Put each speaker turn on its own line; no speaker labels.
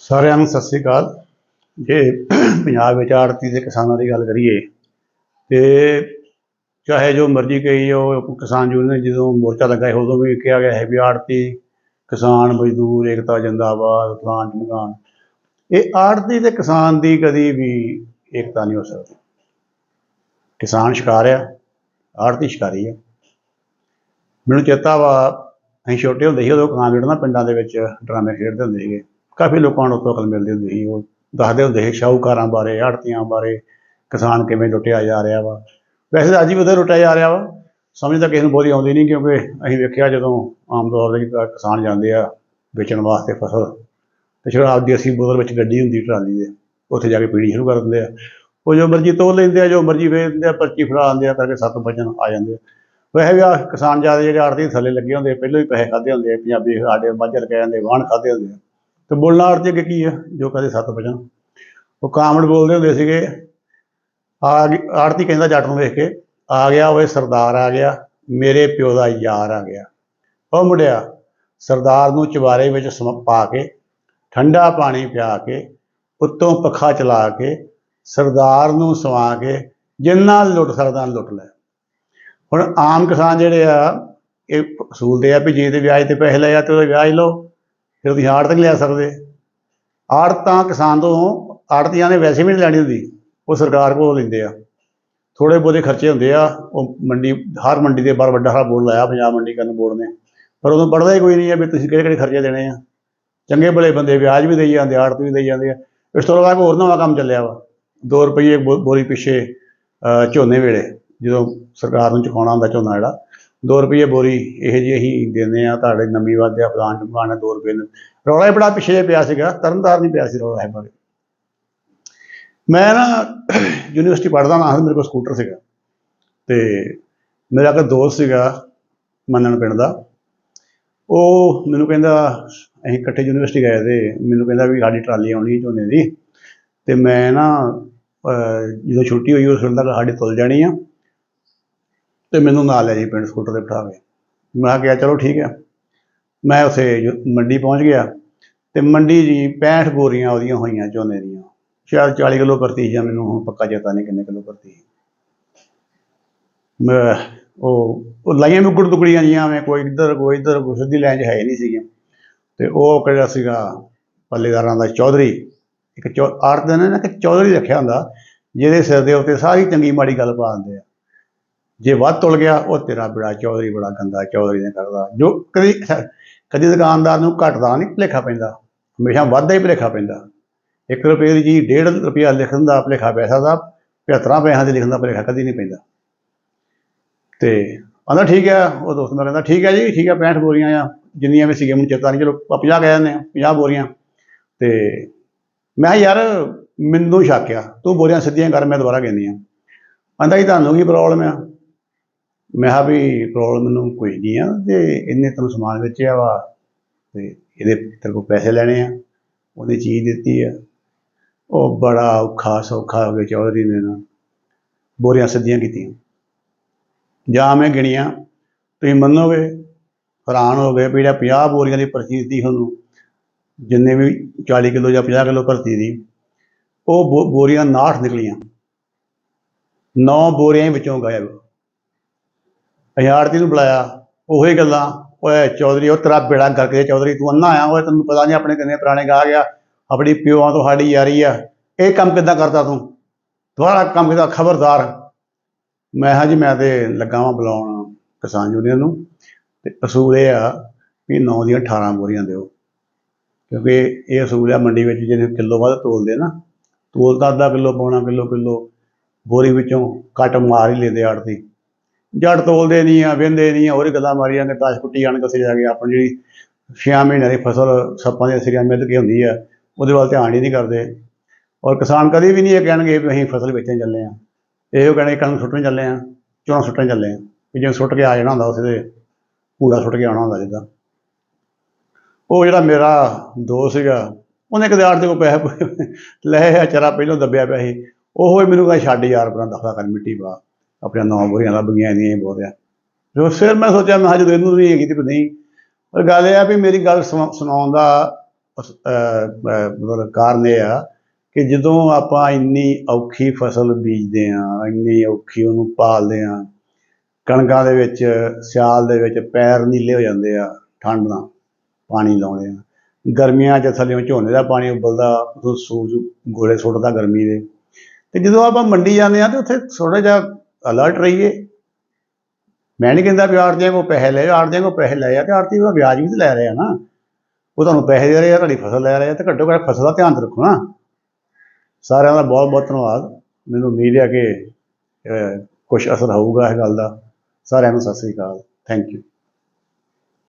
ਸਾਰਿਆਂ ਨੂੰ ਸਤਿ ਸ੍ਰੀ ਅਕਾਲ। ਜੇ ਪੰਜਾਬ ਵਿੱਚ ਆੜਤੀ ਦੇ ਕਿਸਾਨਾਂ ਦੀ ਗੱਲ ਕਰੀਏ, ਤੇ ਚਾਹੇ ਜੋ ਮਰਜ਼ੀ ਕਹੀ ਜਾਓ, ਕਿਸਾਨ ਯੂਨੀਅਨ ਜਦੋਂ ਮੋਰਚਾ ਲੱਗਾ ਉਦੋਂ ਵੀ ਕਿਹਾ ਗਿਆ ਹੈ ਵੀ ਆੜਤੀ, ਕਿਸਾਨ ਮਜ਼ਦੂਰ, ਏਕਤਾ, ਜਿੰਦਾਬਾਦ, ਫਲਾਣ ਮਕਾਨ ਇਹ ਆੜਤੀ ਤੇ ਕਿਸਾਨ ਦੀ ਕਦੀ ਵੀ ਏਕਤਾ ਨਹੀਂ ਹੋ ਸਕਦੀ। ਕਿਸਾਨ ਸ਼ਿਕਾਰ ਆ, ਆੜਤੀ ਸ਼ਿਕਾਰੀ ਆ। ਮੈਨੂੰ ਚੇਤਾ ਵਾ, ਅਸੀਂ ਛੋਟੇ ਹੁੰਦੇ ਸੀ, ਉਦੋਂ ਕਾਂ ਨਾ ਪਿੰਡਾਂ ਦੇ ਵਿੱਚ ਡਰਾਮੇ ਖੇਡਦੇ ਹੁੰਦੇ ਸੀਗੇ। ਕਾਫੀ ਲੋਕਾਂ ਨੂੰ ਉੱਥੋਂ ਅਕਲ ਮਿਲਦੀ ਹੁੰਦੀ ਸੀ। ਉਹ ਦੱਸਦੇ ਹੁੰਦੇ ਸੀ ਸ਼ਾਹੂਕਾਰਾਂ ਬਾਰੇ, ਆੜਤੀਆਂ ਬਾਰੇ, ਕਿਸਾਨ ਕਿਵੇਂ ਲੁੱਟਿਆ ਜਾ ਰਿਹਾ ਵਾ। ਵੈਸੇ ਤਾਂ ਅੱਜ ਵੀ ਉਹਦੇ ਲੁੱਟਿਆ ਜਾ ਰਿਹਾ ਵਾ। ਸਮਝ ਤਾਂ ਕਿਸੇ ਨੂੰ ਬਹੁਤੀ ਆਉਂਦੀ ਨਹੀਂ ਕਿਉਂਕਿ ਅਸੀਂ ਵੇਖਿਆ ਜਦੋਂ ਆਮ ਤੌਰ ਤੇ ਕਿਸਾਨ ਜਾਂਦੇ ਆ ਵੇਚਣ ਵਾਸਤੇ ਫਸਲ ਤੇ ਸ਼ਰਾਬ ਦੀ ਅਸੀਂ ਬੋਤਲ ਵਿੱਚ ਗੱਡੀ ਹੁੰਦੀ ਟਰਾਲੀ ਦੇ, ਉੱਥੇ ਜਾ ਕੇ ਪੀਣੀ ਸ਼ੁਰੂ ਕਰ ਦਿੰਦੇ ਆ। ਉਹ ਜੋ ਮਰਜ਼ੀ ਤੋਲ ਲੈਂਦੇ ਆ, ਜੋ ਮਰਜ਼ੀ ਵੇਚ ਦਿੰਦੇ ਆ, ਪਰਚੀ ਫੜਾ ਦਿੰਦੇ ਆ ਕਰਕੇ ਸੱਤ ਵਜਨ ਆ ਜਾਂਦੇ ਆ। ਵੈਸੇ ਵੀ ਆ ਕਿਸਾਨ ਜ਼ਿਆਦਾ ਜਿਹੜੇ ਆੜਤੀ ਥੱਲੇ ਲੱਗੇ ਹੁੰਦੇ ਪਹਿਲਾਂ ਹੀ ਪੈਸੇ ਖਾਦੇ ਹੁੰਦੇ ਆ, ਪੰਜਾਬੀ ਸਾਡੇ ਮਾਝਰ ਕਹਿ ਜਾਂਦੇ ਵਾਹਣ ਖਾਦੇ ਹੁੰਦੇ ਆ। ਤੇ ਬੋਲਣਾ ਆੜਤੀ ਅੱਗੇ ਕੀ ਆ? ਜੋ ਕਦੇ ਸੱਤ ਵਜਨ ਉਹ ਕਾਮੜ ਬੋਲਦੇ ਹੁੰਦੇ ਸੀਗੇ। ਆ ਆੜਤੀ ਕਹਿੰਦਾ ਜੱਟ ਨੂੰ ਵੇਖ ਕੇ, ਆ ਗਿਆ ਓਏ, ਸਰਦਾਰ ਆ ਗਿਆ। ਮੇਰੇ ਪਿਓ ਦਾ ਯਾਰ ਆ ਗਿਆ। ਉਹ ਮੁੰਡਿਆ ਸਰਦਾਰ ਨੂੰ ਚਵਾਰੇ ਵਿੱਚ ਸਮ, ਪਾ ਕੇ, ਠੰਡਾ ਪਾਣੀ ਪਿਆ ਕੇ, ਉੱਤੋਂ ਪੱਖਾ ਚਲਾ ਕੇ, ਸਰਦਾਰ ਨੂੰ ਸਵਾ ਕੇ, ਜਿੰਨਾ ਲੁੱਟ ਸਕਦਾ ਲੁੱਟ ਲੈ। ਹੁਣ ਆਮ ਕਿਸਾਨ ਜਿਹੜੇ ਆ, ਇਹ ਅਸੂਲ ਦੇ ਆ ਵੀ ਜੇ ਤੇ ਵਿਆਜ ਤੇ ਪੈਸੇ ਲਏ ਆ ਤੇ ਉਹਦਾ ਵਿਆਜ ਲਓ। ਫਿਰ ਤੁਸੀਂ ਆੜਤ ਨਹੀਂ ਲੈ ਸਕਦੇ। ਆੜਤਾਂ ਕਿਸਾਨ ਤੋਂ ਆੜਤੀਆਂ ਨੇ ਵੈਸੇ ਵੀ ਨਹੀਂ ਲੈਣੀ ਹੁੰਦੀ, ਉਹ ਸਰਕਾਰ ਕੋਲ ਲੈਂਦੇ ਆ। ਥੋੜੇ ਬਹੁਤੇ ਖਰਚੇ ਹੁੰਦੇ ਆ, ਉਹ ਮੰਡੀ, ਹਰ ਮੰਡੀ ਦੇ ਬਾਹਰ ਵੱਡਾ ਸਾਰਾ ਬੋਰਡ ਲਾਇਆ, ਪੰਜਾਬ ਮੰਡੀਕਰਨ ਬੋਰਡ ਨੇ। ਪਰ ਉਦੋਂ ਪੜਦਾ ਹੀ ਕੋਈ ਨਹੀਂ ਆ ਵੀ ਤੁਸੀਂ ਕਿਹੜੇ ਕਿਹੜੇ ਖਰਚੇ ਦੇਣੇ ਆ। ਚੰਗੇ ਭਲੇ ਬੰਦੇ ਵਿਆਜ ਵੀ ਦੇਈ ਜਾਂਦੇ ਆੜਤ ਵੀ ਦੇਈ ਜਾਂਦੇ ਆ। ਇਸ ਤੋਂ ਇਲਾਵਾ ਹੋਰ ਨਵਾਂ ਕੰਮ ਚੱਲਿਆ ਵਾ 2 ਰੁਪਏ ਬੋ- ਬੋਰੀ ਪਿੱਛੇ ਝੋਨੇ ਵੇਲੇ, ਜਦੋਂ ਸਰਕਾਰ ਨੂੰ ਚੁਕਾਉਣਾ ਹੁੰਦਾ ਝੋਨਾ ਜਿਹੜਾ 2 ਰੁਪਏ ਬੋਰੀ, ਇਹ ਜਿਹੀ ਅਸੀਂ ਦਿੰਦੇ ਆ ਤੁਹਾਡੇ ਨਵੀਂ ਵਾਧਿਆ ਫਲਾਣ ਟਮਕਾਣ 2 ਰੁਪਏ ਨੂੰ। ਰੌਲਾ ਹੀ ਬੜਾ ਪਿੱਛੇ ਜਿਹੇ ਪਿਆ ਸੀਗਾ, ਤਰਨਤਾਰਨ ਨਹੀਂ ਪਿਆ ਸੀ ਰੌਲਾ ਇਹ ਬਾਰੇ ਮੈਂ ਨਾ ਯੂਨੀਵਰਸਿਟੀ ਪੜ੍ਹਦਾ ਨਾ ਮੇਰੇ ਕੋਲ ਸਕੂਟਰ ਸੀਗਾ। ਤੇ ਮੇਰਾ ਇੱਕ ਦੋਸਤ ਸੀਗਾ ਮੰਨਣ ਪਿੰਡ ਦਾ। ਉਹ ਮੈਨੂੰ ਕਹਿੰਦਾ, ਅਸੀਂ ਇਕੱਠੇ ਯੂਨੀਵਰਸਿਟੀ ਗਏ ਤੇ ਮੈਨੂੰ ਕਹਿੰਦਾ ਵੀ ਸਾਡੀ ਟਰਾਲੀ ਆਉਣੀ ਹੈ ਝੋਨੇ ਦੀ। ਤੇ ਮੈਂ ਨਾ ਜਦੋਂ ਛੁੱਟੀ ਹੋਈ, ਉਸ ਵੇਲੇ ਤੱਕ ਸਾਡੀ ਤੁਲ ਜਾਣੀ ਆ। ਤੇ ਮੈਨੂੰ ਨਾਲ ਲੈ ਜੀ ਪਿੰਡ ਸਕੂਟਰ ਤੇ ਬਿਠਾ ਕੇ ਮੈਂ ਕਿਹਾ, ਚਲੋ ਠੀਕ ਹੈ। ਮੈਂ ਉੱਥੇ ਯੂ- ਮੰਡੀ ਪਹੁੰਚ ਗਿਆ ਤੇ ਮੰਡੀ ਜੀ 65 ਬੋਰੀਆਂ ਉਹਦੀਆਂ ਹੋਈਆਂ, ਝੋਨੇ ਦੀਆਂ। ਸ਼ਾਇਦ 40 ਕਿਲੋ ਪ੍ਰਤੀ ਜਾਂ ਮੈਨੂੰ ਹੁਣ ਪੱਕਾ ਚੇਤਾ ਨਹੀਂ ਕਿੰਨੇ ਕਿਲੋ ਪ੍ਰਤੀ ਮੈਂ, ਉਹ ਲਾਈਆਂ ਵੀ ਮੁਕੜ ਟੁਕੜੀਆਂ ਜੀਆਂ ਮੈਂ ਕੋਈ ਇੱਧਰ ਕੋਈ ਇੱਧਰ, ਕੋਈ ਸਿੱਧੀ ਲਾਈਨ 'ਚ ਹੈ ਹੀ ਨਹੀਂ ਸੀਗੀਆਂ। ਤੇ ਉਹ ਕਿਹੜਾ ਸੀਗਾ, ਪੱਲੇਦਾਰਾਂ ਦਾ ਚੌਧਰੀ। ਇੱਕ ਚੌ ਆਰਤ ਨੇ ਨਾ ਕਿ ਚੌਧਰੀ ਰੱਖਿਆ ਹੁੰਦਾ, ਜਿਹਦੇ ਸਿਰ ਦੇ ਉੱਤੇ ਸਾਰੀ ਚੰਗੀ ਮਾੜੀ ਗੱਲ ਪਾ ਦਿੰਦੇ ਆ। ਜੇ ਵੱਧ ਤੁਲ ਗਿਆ, ਉਹ ਤੇਰਾ ਬੜਾ ਚੌਧਰੀ ਬੜਾ ਗੰਦਾ ਚੌਧਰੀ ਨੇ ਕਰਦਾ। ਜੋ ਕਦੀ ਕਦੀ ਦੁਕਾਨਦਾਰ ਨੂੰ ਘਟਦਾ ਨਹੀਂ, ਭੁਲੇਖਾ ਪੈਂਦਾ। ਹਮੇਸ਼ਾ ਵੱਧਦਾ ਹੀ ਭੁਲੇਖਾ ਪੈਂਦਾ। 1 ਰੁਪਏ ਦੀ ਚੀਜ਼ 1.5 ਰੁਪਿਆ ਲਿਖਣ ਦਾ ਭੁਲੇਖਾ ਪੈਸਾ ਦਾ 75 ਪੈਸਿਆਂ ਦੇ ਲਿਖਣ ਦਾ ਭੁਲੇਖਾ ਕਦੀ ਨਹੀਂ ਪੈਂਦਾ। ਤੇ ਆਂਦਾ ਠੀਕ ਹੈ, ਉਹ ਦੋਸਤ ਮੇਰਾ ਕਹਿੰਦਾ, ਠੀਕ ਹੈ ਜੀ, ਠੀਕ ਹੈ 65 ਬੋਰੀਆਂ ਆ। ਜਿੰਨੀਆਂ ਵੀ ਸੀਗੀਆਂ, ਮੈਨੂੰ ਚੇਤਾ ਨਹੀਂ, ਚਲੋ, ਆਪਾਂ 50 ਕਹਿ ਦਿੰਦੇ ਆ 50 ਬੋਰੀਆਂ। ਤੇ ਮੈਂ ਯਾਰ, ਮੈਨੂੰ ਸ਼ੱਕ ਆ, ਤੂੰ ਬੋਰੀਆਂ ਸਿੱਧੀਆਂ ਕਰ, ਮੈਂ ਦੁਬਾਰਾ ਕਹਿੰਦੀ ਆ ਆਂਦਾ ਜੀ, ਤੁਹਾਨੂੰ ਕੀ ਪ੍ਰੋਬਲਮ ਆ? ਮੈਂ ਕਿਹਾ ਵੀ ਪ੍ਰੋਬਲਮ ਮੈਨੂੰ ਕੋਈ ਨਹੀਂ ਆ ਤੇ ਇਹਨੇ ਤੈਨੂੰ ਸਮਾਨ ਵੇਚਿਆ ਵਾ ਤੇ ਇਹਦੇ ਤੇਰੇ ਕੋਲ ਪੈਸੇ ਲੈਣੇ ਆ, ਉਹਨੇ ਚੀਜ਼ ਦਿੱਤੀ ਆ। ਉਹ ਬੜਾ ਔਖਾ ਸੌਖਾ ਹੋ ਗਿਆ ਚੌਧਰੀ ਨੇ ਨਾ, ਬੋਰੀਆਂ ਸਿੱਧੀਆਂ ਕੀਤੀਆਂ। ਜਾਂ ਮੈਂ ਗਿਣੀਆਂ, ਤੁਸੀਂ ਮੰਨੋਗੇ, ਹੈਰਾਨ ਹੋ ਗਏ ਵੀ ਜਿਹੜਾ 50 ਬੋਰੀਆਂ ਦੀ ਪਰਚੀ ਦਿੱਤੀ ਉਹਨੂੰ, ਜਿੰਨੇ ਵੀ 40 ਕਿਲੋ ਜਾਂ 50 ਕਿਲੋ ਭਰਤੀ ਦੀ ਉਹ ਬੋ- ਬੋਰੀਆਂ 69 ਨਿਕਲੀਆਂ। 9 ਬੋਰੀਆਂ ਹੀ ਵਿੱਚੋਂ ਗਾਇਬ। ਅਸੀਂ ਆੜਤੀ ਨੂੰ ਬੁਲਾਇਆ, ਉਹੀ ਗੱਲਾਂ, ਓਏ ਚੌਧਰੀ, ਉਹ ਤੇਰਾ ਬੇੜਾ ਕਰਕੇ ਚੌਧਰੀ, ਤੂੰ ਅੰਨਾ ਆਇਆ, ਓਏ ਤੈਨੂੰ ਪਤਾ ਨਹੀਂ ਆਪਣੇ ਕਿੰਨੇ ਪੁਰਾਣੇ ਗਾ ਗਿਆ ਆਪਣੀ ਪਿਓਾਂ ਤੋਂ ਸਾਡੀ ਯਾਰੀ ਆ, ਇਹ ਕੰਮ ਕਿੱਦਾਂ ਕਰਦਾ ਤੂੰ? ਦੁਬਾਰਾ ਕੰਮ ਕਿੱਦਾਂ ਖਬਰਦਾਰ। ਮੈਂ ਹਾਂ ਜੀ, ਮੈਂ ਤੇ ਲੱਗਾ ਵਾਂ ਬੁਲਾਉਣ ਕਿਸਾਨ ਯੂਨੀਅਨ ਨੂੰ, ਤੇ ਅਸੂਲ ਇਹ ਆ ਵੀ 9 ਦੀਆਂ 18 ਬੋਰੀਆਂ ਦਿਓ, ਕਿਉਂਕਿ ਇਹ ਅਸੂਲ ਆ ਮੰਡੀ ਵਿੱਚ ਜਿਹਨੇ ਕਿਲੋ ਵੱਧ ਤੋਲਦੇ ਨਾ, ਤੋਲ ਤਾਂ ਅੱਧਾ ਕਿਲੋ, ਪੌਣਾ ਕਿਲੋ ਕਿਲੋ ਬੋਰੀ ਵਿੱਚੋਂ ਕੱਟ ਮਾਰ ਹੀ ਲੈਂਦੇ ਆੜਤੀ। ਜੜ ਤੋਲਦੇ ਨਹੀਂ ਆ, ਵਹਿੰਦੇ ਨਹੀਂ ਆ, ਹੋਰ ਗੱਲਾਂ ਮਾਰੀ ਜਾਂਦੇ, ਤਾਸ਼ ਕੁੱਟੀ ਜਾਣ ਉੱਥੇ ਜਾ ਕੇ ਆਪਣੀ ਜਿਹੜੀ ਛੇ ਮਹੀਨਿਆਂ ਦੀ ਫਸਲ ਸੱਪਾਂ ਦੀਆਂ ਸਿਰੀਆਂ ਮਿੱਧ ਕੇ ਹੁੰਦੀ ਆ, ਉਹਦੇ ਵੱਲ ਧਿਆਨ ਹੀ ਨਹੀਂ ਕਰਦੇ। ਔਰ ਕਿਸਾਨ ਕਦੇ ਵੀ ਨਹੀਂ ਇਹ ਕਹਿਣਗੇ ਵੀ ਅਸੀਂ ਫਸਲ ਵੇਚਣ ਚੱਲੇ ਆ। ਇਹੋ ਕਹਿਣਗੇ ਕਣਕ ਸੁੱਟਣ ਚੱਲੇ ਆ ਝੋਨਾ ਸੁੱਟਣ ਚੱਲੇ ਆ, ਵੀ ਜਿਵੇਂ ਸੁੱਟ ਕੇ ਆ ਜਾਣਾ ਹੁੰਦਾ ਉਸੇ ਦੇ, ਕੂੜਾ ਸੁੱਟ ਕੇ ਆਉਣਾ ਹੁੰਦਾ ਜਿੱਦਾਂ। ਉਹ ਜਿਹੜਾ ਮੇਰਾ ਦੋਸਤ ਸੀਗਾ, ਉਹਨੇ ਕਦੇ ਆੜ ਦੇ ਕੋ ਪੈਸੇ ਲੈ ਆ ਚਰਾ ਪਹਿਲਾਂ ਦੱਬਿਆ ਪਿਆ ਸੀ, ਉਹ ਮੈਨੂੰ ਕਹਿੰਦਾ, ਛੱਡ ਯਾਰ ਪਰਾਂ ਦਫਾ ਕਰ ਮਿੱਟੀ ਪਾ। ਆਪਣੀਆਂ ਨੌ ਬੁਰੀਆਂ ਲੱਭ ਗਈਆਂ ਨਹੀਂ ਬਹੁਤ ਆ। ਜੋ ਫਿਰ ਮੈਂ ਸੋਚਿਆ, ਮੈਂ ਕਿਹਾ ਜਦੋਂ ਇਹਨੂੰ ਨਹੀਂ ਹੈਗੀ ਤੇ ਨਹੀਂ। ਪਰ ਗੱਲ ਇਹ ਆ ਵੀ ਮੇਰੀ ਗੱਲ ਸੁਣਾ- ਸੁਣਾਉਣ ਦਾ ਮਤਲਬ ਕਾਰਨ ਇਹ ਆ ਕਿ ਜਦੋਂ ਆਪਾਂ ਇੰਨੀ ਔਖੀ ਫਸਲ ਬੀਜਦੇ ਆ ਇੰਨੀ ਔਖੀ ਉਹਨੂੰ ਪਾਲਦੇ ਆ ਕਣਕਾਂ ਦੇ ਵਿੱਚ, ਸਿਆਲ ਦੇ ਵਿੱਚ ਪੈਰ ਨੀਲੇ ਹੋ ਜਾਂਦੇ ਆ, ਠੰਡ ਨਾਲ ਪਾਣੀ ਲਾਉਂਦੇ ਆ। ਗਰਮੀਆਂ 'ਚ ਥੱਲੇੋਂ ਝੋਨੇ ਦਾ ਪਾਣੀ ਉਬਲਦਾ ਉਦੋਂ ਸੂਰਜ ਗੋਲੇ ਸੁੱਟਦਾ ਗਰਮੀ ਦੇ। ਤੇ ਜਦੋਂ ਆਪਾਂ ਮੰਡੀ ਜਾਂਦੇ ਆ ਤੇ ਉੱਥੇ ਥੋੜਾ ਜਿਹਾ ਅਲਰਟ ਰਹੀਏ। ਮੈਂ ਨਹੀਂ ਕਹਿੰਦਾ ਵੀ ਆੜਤੀਆਂ ਕੋ ਪੈਸੇ ਲੈ ਆੜਤੀਆਂ ਕੋ ਪੈਸੇ ਲੈ ਆ ਤੇ ਆੜਤੀ ਉਹਦਾ ਵਿਆਜ ਵੀ ਤਾਂ ਲੈ ਰਿਹਾ ਨਾ। ਉਹ ਤੁਹਾਨੂੰ ਪੈਸੇ ਦੇ ਰਹੇ ਆ, ਤੁਹਾਡੀ ਫਸਲ ਲੈ ਰਹੇ ਆ ਤੇ ਘੱਟੋ ਘੱਟ ਫਸਲ ਦਾ ਧਿਆਨ ਰੱਖੋ ਨਾ। ਸਾਰਿਆਂ ਦਾ ਬਹੁਤ ਬਹੁਤ ਧੰਨਵਾਦ। ਮੈਨੂੰ ਉਮੀਦ ਹੈ ਕਿ ਕੁਝ ਅਸਰ ਹੋਊਗਾ ਇਸ ਗੱਲ ਦਾ। ਸਾਰਿਆਂ ਨੂੰ ਸਤਿ ਸ੍ਰੀ ਅਕਾਲ। Thank you